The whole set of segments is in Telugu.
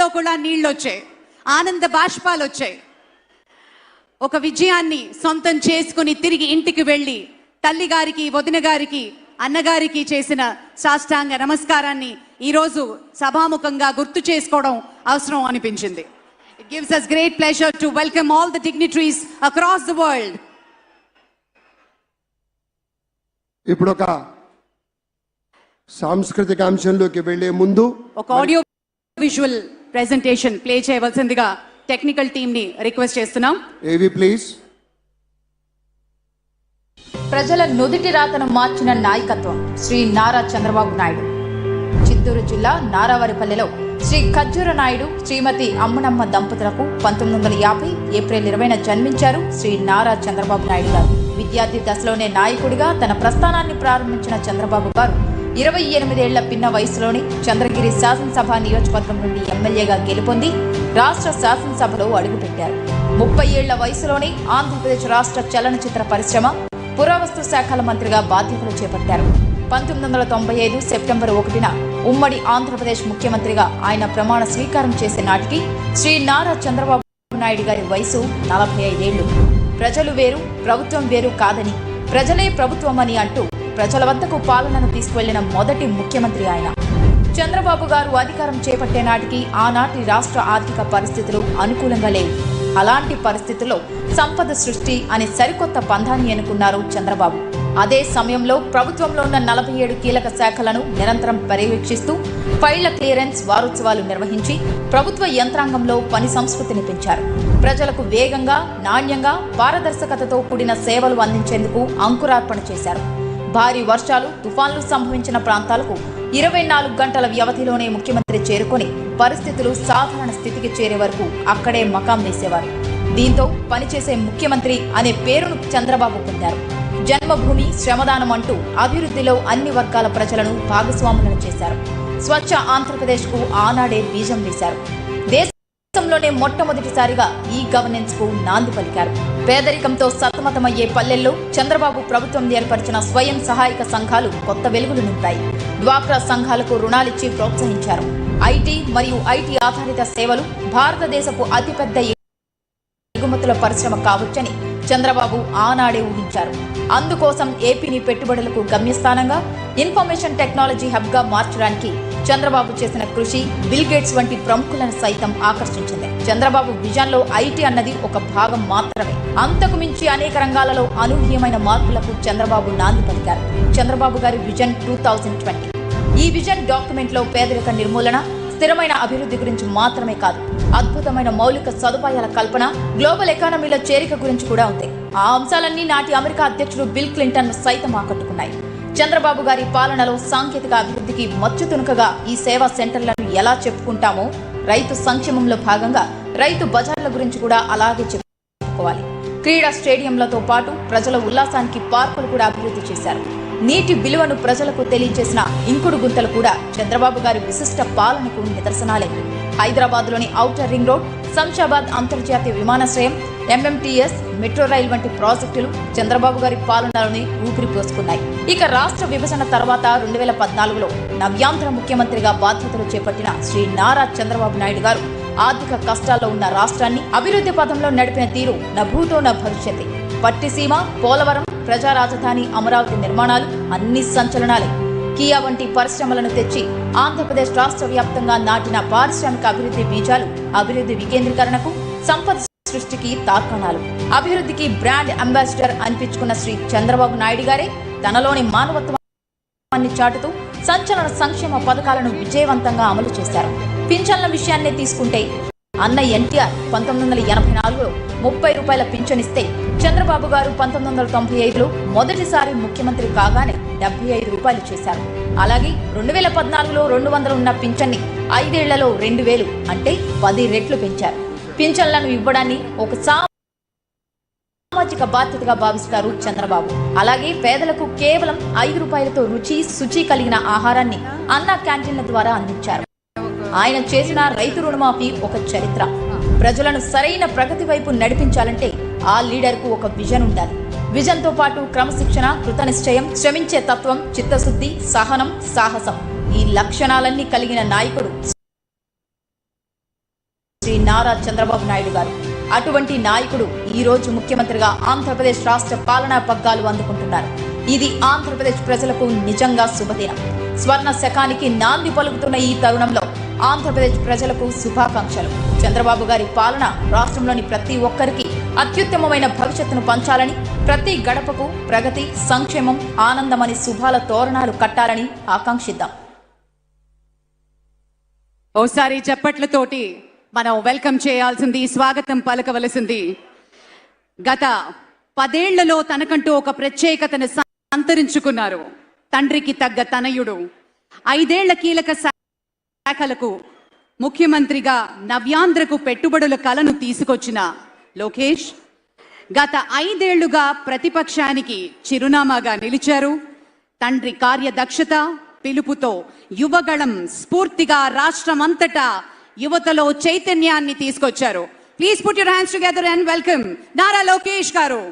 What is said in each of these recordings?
కళ్ళల్లో కూడా నీళ్ళు వచ్చాయి ఆనంద బాష్పాలు వచ్చాయి ఒక విజయాన్ని సొంతం చేసుకుని తిరిగి ఇంటికి వెళ్ళి తల్లి గారికి వదిన గారికి అన్నగారికి చేసిన సాష్టాంగ నమస్కారాన్ని ఈరోజు సభాముఖంగా గుర్తు చేసుకోవడం అవసరం అనిపించింది. It gives us great pleasure to welcome all the dignitaries across the world ఇప్పుడు ఒక సాంస్కృతిక అంశంలోకి వెళ్ళే ముందు ఒక ఆడియో విజువల్ ప్రెజెంటేషన్ ప్లే చేయవలసిందిగా టెక్నికల్ టీమ్ని రిక్వెస్ట్ చేస్తున్నాం ఏవి ప్లీజ్ ప్రజల నుదిటి రాతను మార్చిన నాయకత్వం శ్రీ నారా చంద్రబాబు నాయుడు. చిత్తూరు జిల్లా నారావారిపల్లెలో శ్రీ ఖర్జూర నాయుడు శ్రీమతి అమ్మనమ్మ దంపతులకు పంతొమ్మిది వందల యాభై ఏప్రిల్ ఇరవైన జన్మించారు శ్రీ నారా చంద్రబాబు నాయుడు గారు. విద్యార్థి దశలోనే నాయకుడిగా తన ప్రస్థానాన్ని ప్రారంభించిన చంద్రబాబు గారు ఇరవై ఎనిమిదేళ్ళ పిన్న వయసులోనే చంద్రగిరి శాసనసభ నియోజకవర్గం నుండి ఎమ్మెల్యేగా గెలుపొంది రాష్ట్ర శాసనసభలో అడుగుపెట్టారు. ముప్పై ఏళ్ళ వయసులోనే ఆంధ్రప్రదేశ్ రాష్ట్ర చలనచిత్ర పరిశ్రమ పురావస్తు శాఖల మంత్రిగా బాధ్యతలు చేపట్టారు. పంతొమ్మిది వందల తొంభై ఐదు సెప్టెంబర్ ఒకటిన ఉమ్మడి ఆంధ్రప్రదేశ్ ముఖ్యమంత్రిగా ఆయన ప్రమాణ స్వీకారం చేసే నాటికి శ్రీ నారా చంద్రబాబు నాయుడు గారి వయసు నలభై ఐదేళ్ళు. ప్రజలు వేరు ప్రభుత్వం వేరు కాదని ప్రజలే ప్రభుత్వమని అంటూ ప్రజల వద్దకు పాలనను తీసుకువెళ్ళిన మొదటి ముఖ్యమంత్రి ఆయన. చంద్రబాబు గారు అధికారం చేపట్టే నాటికి ఆనాటి రాష్ట్ర ఆర్థిక పరిస్థితులు అనుకూలంగా లేవు. అలాంటి పరిస్థితుల్లో సంపద సృష్టి అనే సరికొత్త పంధాన్ని ఎన్నుకున్నారు చంద్రబాబు. అదే సమయంలో ప్రభుత్వంలో ఉన్న నలభై ఏడు కీలక శాఖలను నిరంతరం పర్యవేక్షిస్తూ ఫైళ్ళ క్లియరెన్స్ వారోత్సవాలు నిర్వహించి ప్రభుత్వ యంత్రాంగంలో పని సంస్కృతిని పెంచారు. ప్రజలకు వేగంగా నాణ్యంగా పారదర్శకతతో కూడిన సేవలు అందించేందుకు అంకురార్పణ చేశారు. భారీ వర్షాలు తుఫాన్లు సంభవించిన ప్రాంతాలకు ఇరవై నాలుగు గంటల వ్యవధిలోనే ముఖ్యమంత్రి చేరుకొని పరిస్థితులు సాధారణ స్థితికి చేరే వరకు అక్కడే మకాం వేసేవారు. దీంతో పనిచేసే ముఖ్యమంత్రి అనే పేరును చంద్రబాబు పొందారు. జన్మభూమి శ్రమదానం అంటూ అభివృద్ధిలో అన్ని వర్గాల ప్రజలను భాగస్వాములను చేశారు. స్వచ్ఛ ఆంధ్రప్రదేశ్కు ఆనాడే బీజం వేశారు. దేశంలోనే మొట్టమొదటిసారిగా ఈ గవర్నెన్స్కు నాంది పలికారు. పేదరికంతో సతమతమయ్యే పల్లెల్లో చంద్రబాబు ప్రభుత్వం ఏర్పరిచిన స్వయం సహాయక సంఘాలు కొత్త వెలుగులు నింపాయి. డ్వాక్రా సంఘాలకు రుణాలిచ్చి ప్రోత్సహించారు. ఐటీ మరియు ఐటీ ఆధారిత సేవలు భారతదేశపు అతిపెద్ద ఎగుమతుల పరిశ్రమ కావచ్చని చంద్రబాబు ఆనాడే ఊహించారు. అందుకోసం ఏపీని పెట్టుబడులకు గమ్యస్థానంగా ఇన్ఫర్మేషన్ టెక్నాలజీ హబ్గా మార్చడానికి చంద్రబాబు చేసిన కృషి బిల్ గేట్స్ వంటి ప్రముఖులను సైతం ఆకర్షించింది. చంద్రబాబు విజన్లో ఐటీ అన్నది ఒక భాగం మాత్రమే. అంతకు మించి అనేక రంగాలలో అనూహ్యమైన మార్పులకు చంద్రబాబు నాంది పలికారు. చంద్రబాబు గారి విజన్ టూ థౌజండ్ ట్వంటీ. ఈ విజన్ డాక్యుమెంట్లో పేదరిక నిర్మూలన స్థిరమైన అభివృద్ధి గురించి మాత్రమే కాదు అద్భుతమైన మౌలిక సదుపాయాల కల్పన గ్లోబల్ ఎకానమీలో చేరిక గురించి కూడా ఉంది. ఆ అంశాలన్నీ నాటి అమెరికా అధ్యక్షుడు బిల్ క్లింటన్ సైతం ఆకట్టుకున్నాయి. చంద్రబాబు గారి పాలనలో సాంకేతిక అభివృద్ధికి మచ్చు తునుకగా ఈ సేవా సెంటర్లను ఎలా చెప్పుకుంటామో రైతు సంక్షేమంలో భాగంగా రైతు బజార్ల గురించి కూడా అలాగే చెప్పుకోవాలి. క్రీడా స్టేడియంలతో పాటు ప్రజల ఉల్లాసానికి పార్కులు కూడా అభివృద్ధి చేశారు. నీటి విలువను ప్రజలకు తెలియజేసిన ఇంకుడు గుంతలు కూడా చంద్రబాబు గారి విశిష్ట పాలనకు నిదర్శనాలే హైదరాబాద్లోని ఔటర్ రింగ్ రోడ్ శంషాబాద్ అంతర్జాతీయ విమానాశ్రయం ఎంఎంటీఎస్ మెట్రో రైల్ వంటి ప్రాజెక్టులు చంద్రబాబు గారి పాలనలోనే ఊపిరి పోసుకున్నాయి. ఇక రాష్ట్ర విభజన తర్వాత రెండు వేల పద్నాలుగులో నవ్యాంధ్ర ముఖ్యమంత్రిగా బాధ్యతలు చేపట్టిన శ్రీ నారా చంద్రబాబు నాయుడు గారు ఆర్థిక కష్టాల్లో ఉన్న రాష్ట్రాన్ని అభివృద్ధి పథంలో నడిపిన తీరు నభూతో భూతో నా పట్టిసీమ పోలవరం ప్రజా రాజధాని అమరావతి నిర్మాణాలు అన్ని సంచలనాలే. కియా వంటి పరిశ్రమలను తెచ్చి ఆంధ్రప్రదేశ్ రాష్ట్ర వ్యాప్తంగా నాటిన పారిశ్రామిక అభివృద్ధి బీజాలు అభివృద్ధి వికేంద్రీకరణకు సంపద సృష్టికి తార్కాణాలు. అభివృద్ధికి బ్రాండ్ అంబాసిడర్ అనిపించుకున్న శ్రీ చంద్రబాబు నాయుడు గారే తనలోని మానవత్వాన్ని చాటుతూ సంచలన సంక్షేమ పథకాలను విజయవంతంగా అమలు చేశారు. పింఛన్ల విషయాన్నే తీసుకుంటే అన్న ఎన్టీఆర్ పంతొమ్మిది వందల ఎనభై నాలుగులో ముప్పై రూపాయల పింఛనిస్తే చంద్రబాబు గారు పంతొమ్మిది వందల తొంభై ఐదులో మొదటిసారి ముఖ్యమంత్రి కాగానే డెబ్బై ఐదు రూపాయలు చేశారు. అలాగే రెండు వేల పద్నాలుగులో రెండు వందలు ఉన్న పింఛన్ని ఐదేళ్ళలో రెండు వేలు అంటే పది రెట్లు పెంచారు. పింఛన్లను ఇవ్వడాన్ని ఒక సామాజిక బాధ్యతగా భావిస్తారు చంద్రబాబు. అలాగే పేదలకు కేవలం ఐదు రూపాయలతో రుచి శుచి కలిగిన ఆహారాన్ని అన్న క్యాంటీన్ల ద్వారా అందించారు. ఆయన చేసిన రైతు రుణమాఫీ ఒక చరిత్ర. ప్రజలను సరైన ప్రగతి వైపు నడిపించాలంటే ఆ లీడర్కు ఒక విజన్ ఉండాలి. విజన్తో పాటు క్రమశిక్షణ కృతనిశ్చయం శ్రమించే తత్వం చిత్తశుద్ధి సహనం సాహసం ఈ లక్షణాలన్నీ కలిగిన నాయకుడు శ్రీ నారా చంద్రబాబు నాయుడు గారు. అటువంటి నాయకుడు ఈ రోజు ముఖ్యమంత్రిగా ఆంధ్రప్రదేశ్ రాష్ట్ర పాలనా పగ్గాలు అందుకుంటున్నారు. ఇది ఆంధ్రప్రదేశ్ ప్రజలకు నిజంగా శుభదినం. స్వర్ణ శకానికి నాంది పలుకుతున్న ఈ తరుణంలో ఆంధ్రప్రదేశ్ ప్రజలకు శుభాకాంక్షలు. చంద్రబాబు గారి పాలన రాష్ట్రంలోని ప్రతి ఒక్కరికి అత్యుత్తమమైన భవిష్యత్తును పంచాలని ప్రతి గడపకు ప్రగతి సంక్షేమం ఆనందమని శుభాల తోరణాలు కట్టాలని ఆకాంక్షిద్దాం. ఓసారి చప్పట్లతోటి మనం వెల్కమ్ చేయాల్సింది స్వాగతం పలకవలసింది. గత పదేళ్ళలో తనకంటూ ఒక ప్రత్యేకతను సంతరించుకున్నారు. తండ్రికి తగ్గ తనయుడు. ఐదేళ్ళ కీలక శాఖలకు ముఖ్యమంత్రిగా నవ్యాంధ్రకు పెట్టుబడుల కలను తీసుకొచ్చిన లోకేష్ గత ఐదేళ్ళుగా ప్రతిపక్షానికి చిరునామాగా నిలిచారు. తండ్రి కార్యదక్షత పిలుపుతో యువగళం స్ఫూర్తిగా రాష్ట్రమంతటా యువతలో చైతన్యాన్ని తీసుకొచ్చారు. Please put your hands together and welcome Nara Lokesh గారు.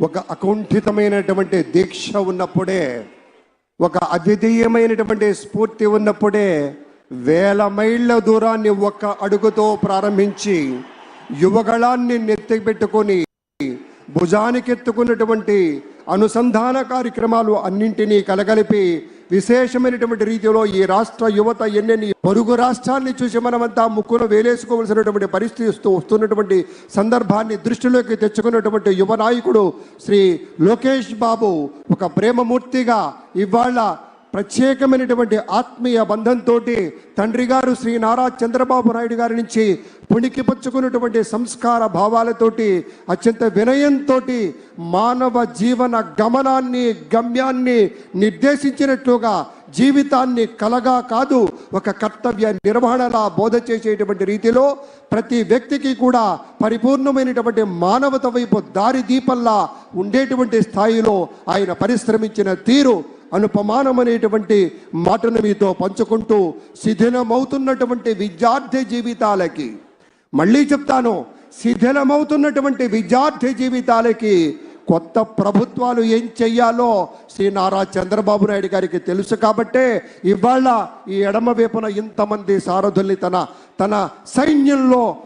ఒక అకుంఠితమైనటువంటి దీక్ష ఉన్నప్పుడే ఒక అద్వితీయమైనటువంటి స్ఫూర్తి ఉన్నప్పుడే వేల మైళ్ళ దూరాన్ని ఒక్క అడుగుతో ప్రారంభించి యువగళాన్ని నెత్తిపెట్టుకొని భుజానికెత్తుకున్నటువంటి అనుసంధాన కార్యక్రమాలు అన్నింటినీ కలగలిపి విశేషమైనటువంటి రీతిలో ఈ రాష్ట్ర యువత ఎన్నెన్ని పొరుగు రాష్ట్రాన్ని చూసి మనమంతా ముక్కును వేలేసుకోవలసినటువంటి పరిస్థితి వస్తున్నటువంటి సందర్భాన్ని దృష్టిలోకి తెచ్చుకున్నటువంటి యువ నాయకుడు శ్రీ లోకేష్ బాబు ఒక ప్రేమమూర్తిగా ఇవాళ ప్రత్యేకమైనటువంటి ఆత్మీయ బంధంతో తండ్రి గారు శ్రీ నారా చంద్రబాబు నాయుడు గారి నుంచి పుణికిపుచ్చుకున్నటువంటి సంస్కార భావాలతోటి అత్యంత వినయంతో మానవ జీవన గమనాన్ని గమ్యాన్ని నిర్దేశించినట్లుగా జీవితాన్ని కలగా కాదు ఒక కర్తవ్య నిర్వహణలా బోధ చేసేటువంటి రీతిలో ప్రతి వ్యక్తికి కూడా పరిపూర్ణమైనటువంటి మానవత వైపు దారి దీపంలా ఉండేటువంటి స్థాయిలో ఆయన పరిశ్రమించిన తీరు అనుపమానమైనటువంటి మాటను మీతో పంచుకుంటూ శిథిలమవుతున్నటువంటి విద్యార్థి జీవితాలకి. మళ్ళీ చెప్తాను శిథిలమవుతున్నటువంటి విద్యార్థి జీవితాలకి కొత్త ప్రభుత్వాలు ఏం చెయ్యాలో శ్రీ నారా చంద్రబాబు నాయుడు గారికి తెలుసు కాబట్టే ఇవాళ ఈ ఎడమ వైపున ఇంతమంది సారథుల్ని తన తన సైన్యంలో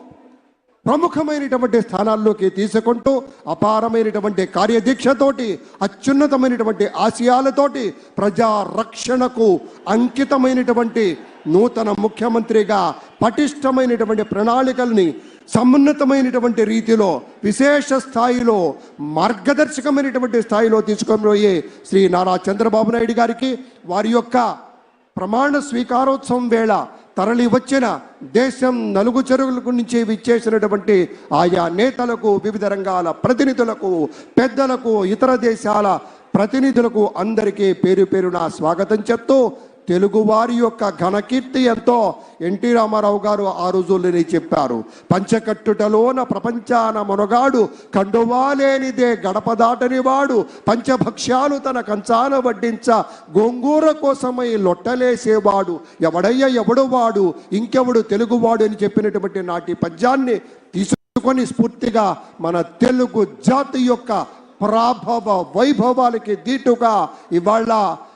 ప్రముఖమైనటువంటి స్థానాల్లోకి తీసుకుంటూ అపారమైనటువంటి కార్యదీక్షతోటి అత్యున్నతమైనటువంటి ఆశయాలతోటి ప్రజారక్షణకు అంకితమైనటువంటి నూతన ముఖ్యమంత్రిగా పటిష్టమైనటువంటి ప్రణాళికల్ని సమున్నతమైనటువంటి రీతిలో విశేష స్థాయిలో మార్గదర్శకమైనటువంటి స్థాయిలో తీసుకొని శ్రీ నారా చంద్రబాబు నాయుడు గారికి వారి యొక్క ప్రమాణ స్వీకారోత్సవం వేళ తరలి వచ్చిన దేశం నలుగు చెరువుల నుంచి విచ్చేసినటువంటి ఆయా నేతలకు వివిధ రంగాల ప్రతినిధులకు పెద్దలకు ఇతర దేశాల ప్రతినిధులకు అందరికీ పేరు పేరున స్వాగతం చెప్తూ తెలుగువారి యొక్క ఘనకీర్తి ఎంతో ఎన్టీ రామారావు గారు ఆ రోజుల్లోనే చెప్పారు. పంచకట్టుటలోన ప్రపంచాన మునగాడు కండువాలేనిదే గడప దాటని వాడు పంచభక్ష్యాలు తన కంచాన వడ్డించ గోంగూర కోసమై లొట్టలేసేవాడు ఎవడయ్య ఎవడు వాడు ఇంకెవడు తెలుగువాడు అని చెప్పినటువంటి నాటి పద్యాన్ని తీసుకొని స్ఫూర్తిగా మన తెలుగు జాతి యొక్క ప్రాభవ వైభవాలకి దీటుగా ఇవాళ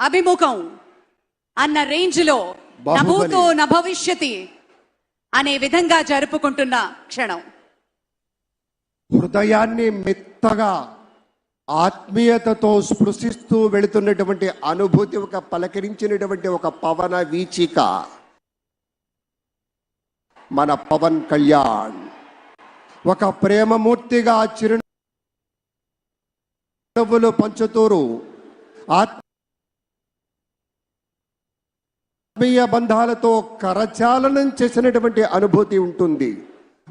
అభిముఖం అన్న రేంజ్లో బాహుబలి. నభూతో నభవిష్యతి అనే విధంగా జరుపుకుంటున్న క్షణం హృదయాన్ని మెత్తగా ఆత్మీయతతో స్పృశిస్తూ వెళుతున్నటువంటి అనుభూతి ఒక పలకరించినటువంటి ఒక పవన వీచిక మన పవన్ కళ్యాణ్ ఒక ప్రేమమూర్తిగా చిరునవ్వులు పంచుతూరు ఆత్మీయ బంధాలతో కరచాలనం చేసినటువంటి అనుభూతి ఉంటుంది.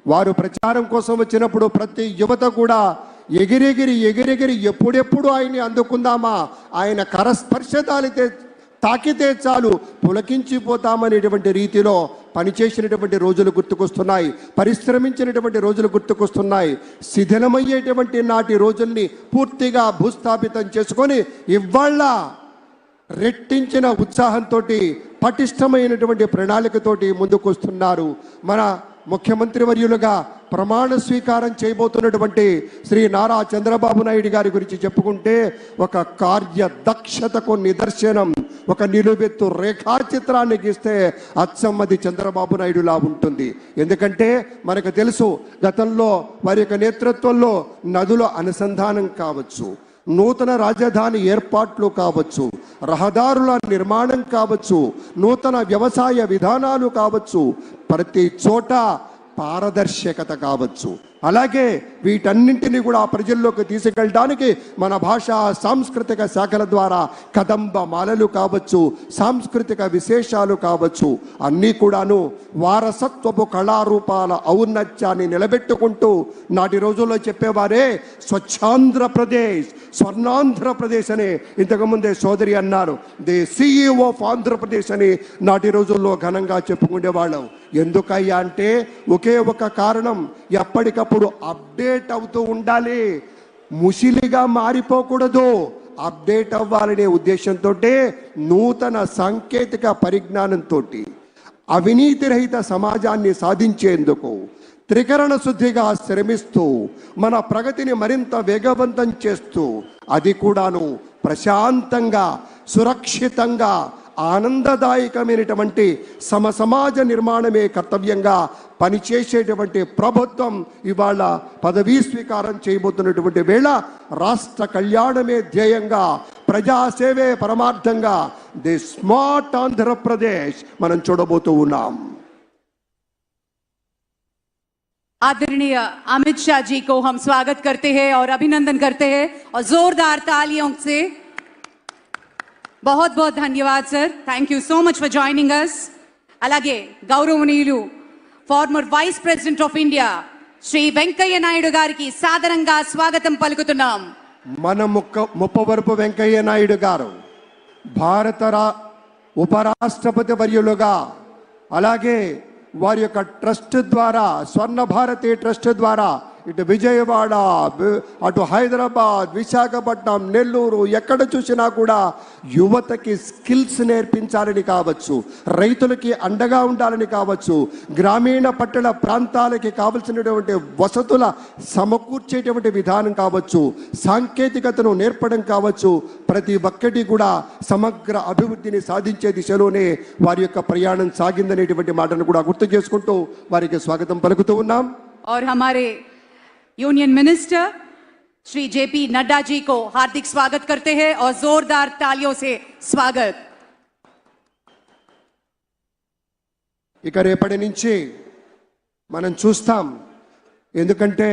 వారు ప్రచారం కోసం వచ్చినప్పుడు ప్రతి యువత కూడా ఎగిరెగిరి ఎగిరెగిరి ఎప్పుడెప్పుడు ఆయన్ని అందుకుందామా? ఆయన కరస్పర్శ తాలితే తాకితే చాలు పులకించిపోతామనేటువంటి రీతిలో పనిచేసినటువంటి రోజులు గుర్తుకొస్తున్నాయి. పరిశ్రమించినటువంటి రోజులు గుర్తుకొస్తున్నాయి. శిథిలమయ్యేటువంటి నాటి రోజుల్ని పూర్తిగా భూస్థాపితం చేసుకొని ఇవాళ రెట్టించిన ఉత్సాహంతో పటిష్టమైనటువంటి ప్రణాళికతోటి ముందుకొస్తున్నారు. మన ముఖ్యమంత్రి వర్యులుగా ప్రమాణ స్వీకారం చేయబోతున్నటువంటి శ్రీ నారా చంద్రబాబు నాయుడు గారి గురించి చెప్పుకుంటే ఒక కార్యదక్షతకు నిదర్శనం ఒక నిలువెత్తు రేఖాచిత్రాన్ని గీస్తే అచ్చమ్మది చంద్రబాబు నాయుడులా ఉంటుంది. ఎందుకంటే మనకు తెలుసు గతంలో వారి యొక్క నేతృత్వంలో నదుల అనుసంధానం కావచ్చు. నూతన రాజధాని ఏర్పాట్లు కావచ్చు రహదారుల నిర్మాణం కావచ్చు నూతన వ్యవసాయ విధానాలు కావచ్చు ప్రతి చోట పారదర్శకత కావచ్చు. అలాగే వీటన్నింటినీ కూడా ప్రజల్లోకి తీసుకెళ్ళడానికి మన భాష సాంస్కృతిక శాఖల ద్వారా కదంబ మాలలు కావచ్చు సాంస్కృతిక విశేషాలు కావచ్చు అన్నీ కూడాను వారసత్వపు కళారూపాల ఔన్నత్యాన్ని నిలబెట్టుకుంటూ నాటి రోజుల్లో చెప్పేవారే స్వచ్ఛాంధ్రప్రదేశ్ స్వర్ణాంధ్రప్రదేశ్ అని ఇంతకుముందే సోదరి అన్నారు. ది సిఇఓ ఆఫ్ ఆంధ్రప్రదేశ్ అని నాటి రోజుల్లో ఘనంగా చెప్పుకునేవాళ్ళం ఎందుకయ్యా అంటే ఒకే ఒక కారణం ఎప్పటికప్పుడు అప్డేట్ అవుతూ ఉండాలి. ముసిలిగా మారిపోకూడదు. అప్డేట్ అవ్వాలనే ఉద్దేశంతో నూతన సాంకేతిక పరిజ్ఞానంతో అవినీతి రహిత సమాజాన్ని సాధించేందుకు త్రికరణ శుద్ధిగా శ్రమిస్తూ మన ప్రగతిని మరింత వేగవంతం చేస్తూ అది కూడాను ప్రశాంతంగా సురక్షితంగా ఆనందదాయకమైనటువంటి సమ సమాజ నిర్మాణమే కర్తవ్యంగా పనిచేసేటువంటి ప్రభుత్వం ఇవాళ పదవీ స్వీకారం చేయబోతున్నటువంటి వేళ రాష్ట్ర కళ్యాణమే ధ్యేయంగా ప్రజాసేవే పరమార్థంగా ది స్మార్ట్ ఆంధ్రప్రదేశ్ మనం చూడబోతూ ఉన్నాం आदरणीय अमित शाह जी को हम स्वागत करते हैं और अभिनंदन करते हैं और जोरदार तालियों से బహుత్ బహుత్ ధన్యవాద్ sir thank you so much for joining us అలాగే గౌరవనీయులు former vice president of India Shri Venkaiah Naidu గారికి సాదరంగా స్వాగతం పలుకుతున్నాం. మన ముక్క ముప్పవరపు వెంకయ్య నాయుడు గారు భారత రా ఉపరాష్ట్రపతి వర్యులుగా అలాగే వారి యొక్క ట్రస్ట్ ద్వారా స్వర్ణ భారతి ట్రస్ట్ ద్వారా ఇటు విజయవాడ వి- అటు హైదరాబాద్ విశాఖపట్నం నెల్లూరు ఎక్కడ చూసినా కూడా యువతకి స్కిల్స్ నేర్పించాలని కావచ్చు రైతులకి అండగా ఉండాలని కావచ్చు గ్రామీణ పట్టణ ప్రాంతాలకి కావలసినటువంటి వసతుల సమకూర్చేటువంటి విధానం కావచ్చు సాంకేతికతను నేర్పడం కావచ్చు ప్రతి ఒక్కటి కూడా సమగ్ర అభివృద్ధిని సాధించే దిశలోనే వారి యొక్క ప్రయాణం సాగిందనేటువంటి మాటను కూడా గుర్తు చేసుకుంటూ వారికి స్వాగతం పలుకుతూ ఉన్నాం और हमारे union minister Shri JP Nadda ji को हार्दिक स्वागत करते हैं और जोरदार तालियों से स्वागत ఇక రేపటి నుంచి మనం చూస్తాం ఎందుకంటే